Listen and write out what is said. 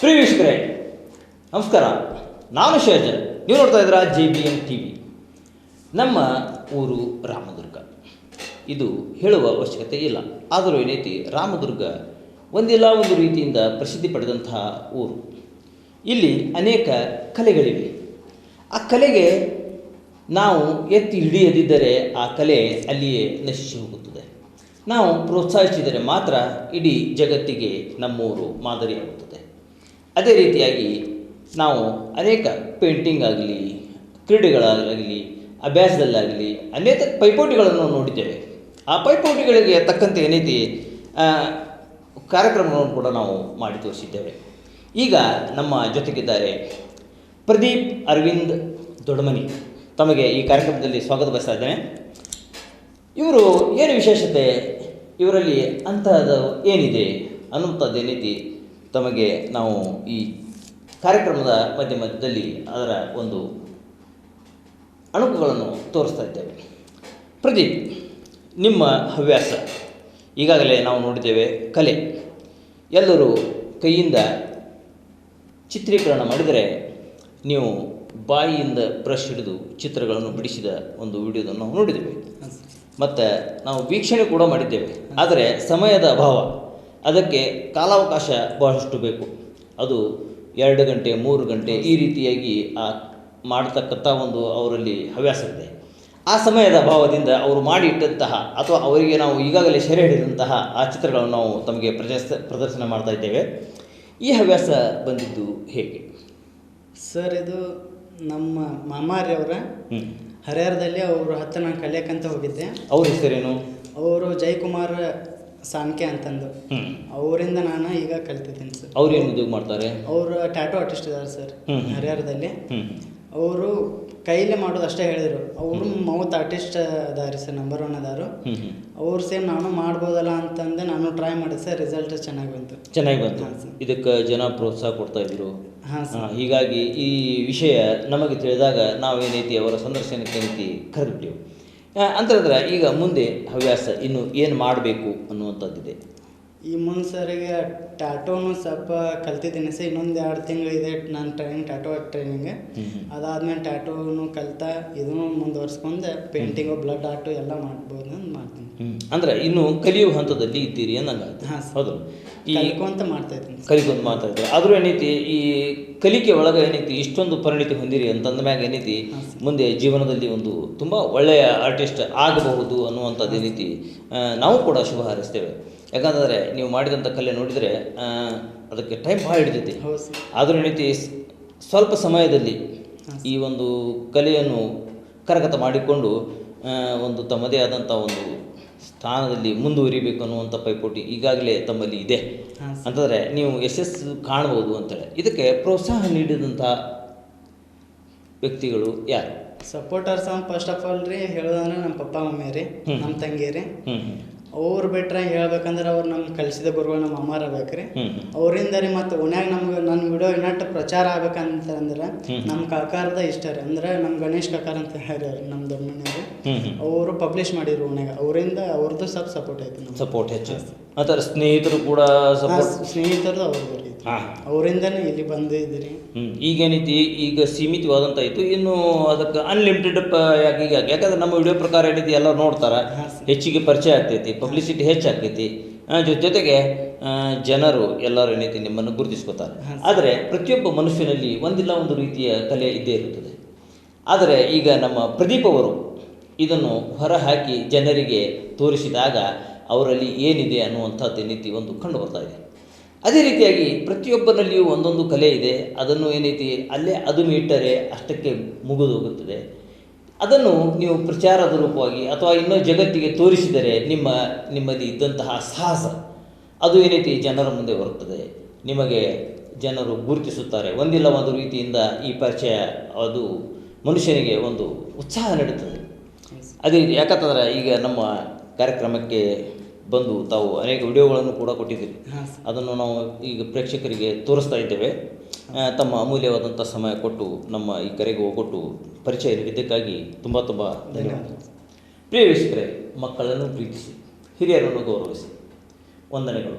ಪ್ರಿಯ ವೀಕ್ಷಕರೇ, ನಮಸ್ಕಾರ. ನಾನು ಶೇಜನ್ ನೀವು ನೋಡ್ತಾ ಇದ್ದೀರಾ J B N T V. ನಮ್ಮ ಊರು ರಾಮದುರ್ಗ. ಇದು ಹೇಳುವ ಅವಶ್ಯಕತೆ ಇಲ್ಲ. ಆದರೂ ಏನೈತಿ ರಾಮದುರ್ಗ ಒಂದಿಲ್ಲ ಒಂದು ರೀತಿಯಿಂದ ಪ್ರಸಿದ್ಧಿ ಪಡೆದಂತಹ ಊರು. ಇಲ್ಲಿ ಅನೇಕ ಕಲೆಗಳಿವೆ. ಆ ಕಲೆಗೆ ನಾವು ಎತ್ತಿ ಹಿಡಿಯದಿದ್ದರೆ ಆ ಕಲೆ ಅಲ್ಲಿಯೇ ನಶಿಸಿ ಹೋಗುತ್ತದೆ. ನಾವು ಪ್ರೋತ್ಸಾಹಿಸಿದರೆ ಮಾತ್ರ ಇಡೀ ಜಗತ್ತಿಗೆ ನಮ್ಮೂರು ಮಾದರಿಯಾಗುತ್ತದೆ. ಅದೇ ರೀತಿಯಾಗಿ ನಾವು ಅನೇಕ ಪೇಂಟಿಂಗ್ ಆಗಲಿ, ಕ್ರೀಡೆಗಳಾಗಲಿ, ಅಭ್ಯಾಸದಲ್ಲಾಗಲಿ ಅನೇಕ ಪೈಪೋಟಿಗಳನ್ನು ನೋಡಿದ್ದೇವೆ. ಆ ಪೈಪೋಟಿಗಳಿಗೆ ತಕ್ಕಂತೆ ಏನೈತಿ ಕಾರ್ಯಕ್ರಮಗಳನ್ನು ಕೂಡ ನಾವು ಮಾಡಿ ತೋರಿಸಿದ್ದೇವೆ. ಈಗ ನಮ್ಮ ಜೊತೆಗಿದ್ದಾರೆ ಪ್ರದೀಪ್ ಅರವಿಂದ್ ದೊಡಮನಿ ತಮಗೆ ಈ ಕಾರ್ಯಕ್ರಮದಲ್ಲಿ ಸ್ವಾಗತ ಬಯಸ್ತಾ ಇದ್ದೇನೆ. ಇವರು ಏನು ವಿಶೇಷತೆ, ಇವರಲ್ಲಿ ಅಂತಹದ್ದು ಏನಿದೆ ಅನ್ನುವಂಥದ್ದು ಏನೈತಿ ತಮಗೆ ನಾವು ಈ ಕಾರ್ಯಕ್ರಮದ ಮಧ್ಯ ಮಧ್ಯದಲ್ಲಿ ಅದರ ಒಂದು ಅಣುಕುಗಳನ್ನು ತೋರಿಸ್ತಾ ಇದ್ದೇವೆ. ಪ್ರದೀಪ್ ನಿಮ್ಮ ಹವ್ಯಾಸ. ಈಗಾಗಲೇ ನಾವು ನೋಡಿದ್ದೇವೆ ಕಲೆ. ಎಲ್ಲರೂ ಕೈಯಿಂದ ಚಿತ್ರೀಕರಣ ಮಾಡಿದರೆ ನೀವು ಬಾಯಿಯಿಂದ ಬ್ರಷ್ ಹಿಡಿದು ಚಿತ್ರಗಳನ್ನು ಬಿಡಿಸಿದ ಒಂದು ವಿಡಿಯೋದನ್ನು ನಾವು ನೋಡಿದ್ದೇವೆ. ಮತ್ತು ನಾವು ವೀಕ್ಷಣೆ ಕೂಡ ಮಾಡಿದ್ದೇವೆ. ಆದರೆ ಸಮಯದ ಅಭಾವ. ಅದಕ್ಕೆ ಕಾಲಾವಕಾಶ ಬಹಳಷ್ಟು ಬೇಕು. ಅದು ಎರಡು ಗಂಟೆ ಮೂರು ಗಂಟೆ ಈ ರೀತಿಯಾಗಿ ಆ ಮಾಡತಕ್ಕಂಥ ಒಂದು ಅವರಲ್ಲಿ ಹವ್ಯಾಸ ಇದೆ ಆ ಸಮಯದ ಅಭಾವದಿಂದ ಅವರು ಮಾಡಿ ಇಟ್ಟಂತಹ ಅಥವಾ ಅವರಿಗೆ ನಾವು ಈಗಾಗಲೇ ಸೆರೆ ಹಿಡಿದಂತಹ ಆ ಚಿತ್ರಗಳನ್ನು ನಾವು ತಮಗೆ ಪ್ರದರ್ಶ ಪ್ರದರ್ಶನ ಮಾಡ್ತಾ ಇದ್ದೇವೆ. ಈ ಹವ್ಯಾಸ ಬಂದಿದ್ದು ಹೇಗೆ? ಸರ್ ಇದು ನಮ್ಮ ಮಾಮಾರಿಯವರ ಹ್ಞೂ ಹರಿಹರದಲ್ಲಿ ಅವರು ಹತ್ತನ ನಾನು ಕಲಿಯಕ್ಕಂತ ಹೋಗಿದ್ದೆ. ಅವ್ರ ಹೆಸರೇನು? ಅವರು ಜಯಕುಮಾರ್ ಸಾನ್ಕೆ ಅಂತಂದು. ಅವರಿಂದ ನಾನು ಈಗ ಕಲ್ತಿದ್ದೀನಿ ಸರ್. ಅವ್ರು ಏನು ಉದ್ಯೋಗ ಮಾಡ್ತಾರೆ? ಅವರು ಟ್ಯಾಟೋ ಆರ್ಟಿಸ್ಟ್ ಇದ್ದಾರೆ ಸರ್. ಹರಿಹರದಲ್ಲಿ. ಅವರು ಕೈಲೇ ಮಾಡೋದು ಅಷ್ಟೇ ಹೇಳಿದರು. ಅವರು ಮೌತ್ ಆರ್ಟಿಸ್ಟ್ ಅದಾರಿ ಸರ್ ನಂಬರ್ ಒನ್ ಅದಾರು ಅವ್ರು ಸೇಮ್ ನಾನು ಮಾಡ್ಬೋದಲ್ಲ ಅಂತಂದು ನಾನು ಟ್ರೈ ಮಾಡಿದೆ ಸರ್ ರಿಸಲ್ಟ್ ಚೆನ್ನಾಗಿ ಬಂತು. ಚೆನ್ನಾಗಿ ಬಂತು. ಇದಕ್ಕೆ ಜನ ಪ್ರೋತ್ಸಾಹ ಕೊಡ್ತಾ ಇದ್ರು ಹೀಗಾಗಿ ಈ ವಿಷಯ ನಮಗೆ ತಿಳಿದಾಗ ನಾವೇನೈತಿ ಅವರ ಸಂದರ್ಶನಕ್ಕೆ ಏನೈತಿ ಕರೆದುಬಿಟ್ಟಿವಿ ಅಂತಂದ್ರೆ ಈಗ ಮುಂದೆ ಹವ್ಯಾಸ ಇನ್ನು ಏನು ಮಾಡಬೇಕು ಅನ್ನುವಂಥದ್ದಿದೆ. ಈ ಮುಂದೆ ಸರಿಗೆ ಟ್ಯಾಟೋನು ಸ್ವಲ್ಪ ಕಲ್ತಿದ್ದೀನಿ. ಸರ್ ಇನ್ನೊಂದು ಎರಡು ತಿಂಗಳು ಇದೆ ನಾನು ಟ್ರೈನಿಂಗ್ ಟ್ಯಾಟೋ ಟ್ರೈನಿಂಗ್ ಅದಾದ್ಮೇಲೆ ಟ್ಯಾಟೋನು ಕಲ್ತಾ ಇದನ್ನು ಮುಂದುವರ್ಸ್ಕೊಂಡು. ಪೇಂಟಿಂಗು ಬ್ಲಡ್ ಆರ್ಟು ಎಲ್ಲ ಮಾಡ್ಬೋದು ಅಂದ್ರೆ ಇನ್ನು ಕಲಿಯುವ ಹಂತದಲ್ಲಿ ಇದ್ದೀರಿ ಅನ್ನಂಗ. ಹೌದು. ಈ ಕಲಿಕೊಂತ ಮಾಡ್ತಾ ಇದ್ದೀನಿ ಕಲಿಕೊಂತ ಮಾಡ್ತಾ ಆದರೂ ಏನೈತಿ ಈ ಕಲಿಕೆ ಒಳಗೆ ಏನೈತಿ ಇಷ್ಟೊಂದು ಪರಿಣಿತಿ ಹೊಂದಿರಿ ಅಂತಂದ ಮ್ಯಾಗ ಏನೈತಿ ಮುಂದೆ ಜೀವನದಲ್ಲಿ ಒಂದು ತುಂಬ ಒಳ್ಳೆಯ ಆರ್ಟಿಸ್ಟ್ ಆಗಬಹುದು ಅನ್ನುವಂಥದ್ದು ಏನೈತಿ ನಾವು ಕೂಡ ಶುಭ ಹಾರೈಸ್ತೇವೆ. ಯಾಕಂತಂದರೆ ನೀವು ಮಾಡಿದಂಥ ಕಲೆ ನೋಡಿದರೆ ಅದಕ್ಕೆ ಟೈಮ್ ಭಾಳ ಹಿಡಿತೈತಿ. ಆದರೂ ಏನೈತಿ ಸ್ವಲ್ಪ ಸಮಯದಲ್ಲಿ ಈ ಒಂದು ಕಲೆಯನ್ನು ಕರಗತ ಮಾಡಿಕೊಂಡು ಒಂದು ತಮ್ಮದೇ ಆದಂಥ ಒಂದು ಸ್ಥಾನದಲ್ಲಿ ಮುಂದುವರಿಬೇಕು ಅನ್ನುವಂಥ ಪೈಪೋಟಿ ಈಗಾಗಲೇ ತಮ್ಮಲ್ಲಿ ಇದೆ. ಅಂತಂದರೆ ನೀವು ಯಶಸ್ಸು ಕಾಣಬಹುದು ಅಂತೇಳಿ. ಇದಕ್ಕೆ ಪ್ರೋತ್ಸಾಹ ನೀಡಿದಂಥ ವ್ಯಕ್ತಿಗಳು ಯಾರು? ಸಪೋರ್ಟರ್ಸ್ ಫಸ್ಟ್ ಆಫ್ ಆಲ್ ರೀ ಹೇಳೋದಂದ್ರೆ ನಮ್ಮ ಪಪ್ಪ ಮಮ್ಮಿ ರೀ ನಮ್ಮ ತಂಗಿ ರೀ. ಅವ್ರು ಬಿಟ್ರೆ ಹೇಳ್ಬೇಕಂದ್ರೆ ಅವ್ರು ನಮ್ಗೆ ಕಲಿಸಿದ ಗುರುಗಳು ನಮ್ಮ ಅಮ್ಮಾರ ಬೇಕ್ರಿ ಅವರಿಂದ ರೀ ಮತ್ತು ಓಣ್ಯಾಗ ನಮ್ಗೆ ನನ್ನ ವಿಡಿಯೋ ಇನ್ನಟ್ಟು ಪ್ರಚಾರ ಆಗ್ಬೇಕಂತಂದ್ರೆ ಅಂದ್ರೆ ನಮ್ಮ ಕಾಕಾರದ ಇಷ್ಟ ರೀ. ಅಂದ್ರೆ ನಮ್ಮ ಗಣೇಶ್ ಕಾಕಾರ ಅಂತ ಹೇಳ್ಯಾರ ನಮ್ಮ ದೊಡ್ಡ ಅವರು ಪಬ್ಲಿಷ್ ಮಾಡಿದ್ರು ಓಣ್ಯಾಗ. ಅವರಿಂದ ಅವ್ರದ್ದು ಸ್ವಲ್ಪ ಸಪೋರ್ಟ್ ಐತಿ ಸಪೋರ್ಟ್ ಹೆಚ್ಚು. ಅಂತಾರೆ ಸ್ನೇಹಿತರು ಕೂಡ ಸಪೋರ್ಟ್ ಸ್ನೇಹಿತರು ಅವ್ರದ್ದು ರೀ ಹಾಂ. ಅವರಿಂದನೇ ಇಲ್ಲಿ ಬಂದಿದ್ರಿ ಹ್ಞೂ ಈಗೇನೈತಿ ಈಗ ಸೀಮಿತವಾದಂಥ ಇತ್ತು. ಇನ್ನು ಅದಕ್ಕೆ ಅನ್ಲಿಮಿಟೆಡ್ ಪ ಯಾಕೆ ಈಗ ಯಾಕಂದ್ರೆ ನಮ್ಮ ವಿಡಿಯೋ ಪ್ರಕಾರ ಏನೈತಿ ಎಲ್ಲ ನೋಡ್ತಾರೆ. ಹೆಚ್ಚಿಗೆ ಪರಿಚಯ ಆಗ್ತೈತಿ ಪಬ್ಲಿಸಿಟಿ ಹೆಚ್ಚಾಗ್ತೈತಿ ಆ, ಜೊತೆಗೆ ಜನರು ಎಲ್ಲರೂ ಏನೈತಿ ನಿಮ್ಮನ್ನು ಗುರುತಿಸ್ಕೋತಾರೆ. ಆದರೆ ಪ್ರತಿಯೊಬ್ಬ ಮನುಷ್ಯನಲ್ಲಿ ಒಂದಿಲ್ಲ ಒಂದು ರೀತಿಯ ಕಲೆ ಇದ್ದೇ ಇರುತ್ತದೆ ಆದರೆ ಈಗ ನಮ್ಮ ಪ್ರದೀಪ್ ಅವರು ಇದನ್ನು ಹೊರಹಾಕಿ ಜನರಿಗೆ ತೋರಿಸಿದಾಗ ಅವರಲ್ಲಿ ಏನಿದೆ ಅನ್ನುವಂಥದ್ದು ನೀತಿ ಒಂದು ಕಂಡು ಬರ್ತಾ ಇದೆ. ಅದೇ ರೀತಿಯಾಗಿ ಪ್ರತಿಯೊಬ್ಬರಲ್ಲಿಯೂ ಒಂದೊಂದು ಕಲೆ ಇದೆ. ಅದನ್ನು ಏನೈತಿ? ಅಲ್ಲೇ ಅದು ಇಟ್ಟರೆ ಅಷ್ಟಕ್ಕೆ ಮುಗಿದು ಹೋಗುತ್ತದೆ. ಅದನ್ನು ನೀವು ಪ್ರಚಾರದ ರೂಪವಾಗಿ ಅಥವಾ ಇನ್ನೂ ಜಗತ್ತಿಗೆ ತೋರಿಸಿದರೆ ನಿಮ್ಮ ನಿಮ್ಮಲ್ಲಿ ಇದ್ದಂತಹ ಸಾಹಸ, ಅದು ಏನೈತಿ? ಜನರ ಮುಂದೆ ಬರುತ್ತದೆ. ನಿಮಗೆ ಜನರು ಗುರುತಿಸುತ್ತಾರೆ. ಒಂದಿಲ್ಲ ಒಂದು ರೀತಿಯಿಂದ ಈ ಪರಿಚಯ ಅದು ಮನುಷ್ಯನಿಗೆ ಒಂದು ಉತ್ಸಾಹ ನೀಡುತ್ತದೆ. ಅದೇ ರೀತಿ ಯಾಕಂತಂದ್ರೆ ಈಗ ನಮ್ಮ ಕಾರ್ಯಕ್ರಮಕ್ಕೆ ಬಂದು ತಾವು ಅನೇಕ ವಿಡಿಯೋಗಳನ್ನು ಕೂಡ ಕೊಟ್ಟಿದ್ದೀರಿ. ಅದನ್ನು ನಾವು ಈಗ ಪ್ರೇಕ್ಷಕರಿಗೆ ತೋರಿಸ್ತಾ ಇದ್ದೇವೆ. ತಮ್ಮ ಅಮೂಲ್ಯವಾದಂಥ ಸಮಯ ಕೊಟ್ಟು ನಮ್ಮ ಈ ಕರೆಗೆ ಹೋಗೊಟ್ಟು ಪರಿಚಯ ನೀಡಿದ್ದಕ್ಕಾಗಿ ತುಂಬ ತುಂಬ ಧನ್ಯವಾದ ಪ್ರಿಯ ವೀಕ್ಷಕರೇ ಮಕ್ಕಳನ್ನು ಪ್ರೀತಿಸಿ ಹಿರಿಯರನ್ನು ಗೌರವಿಸಿ. ವಂದನೆಗಳು.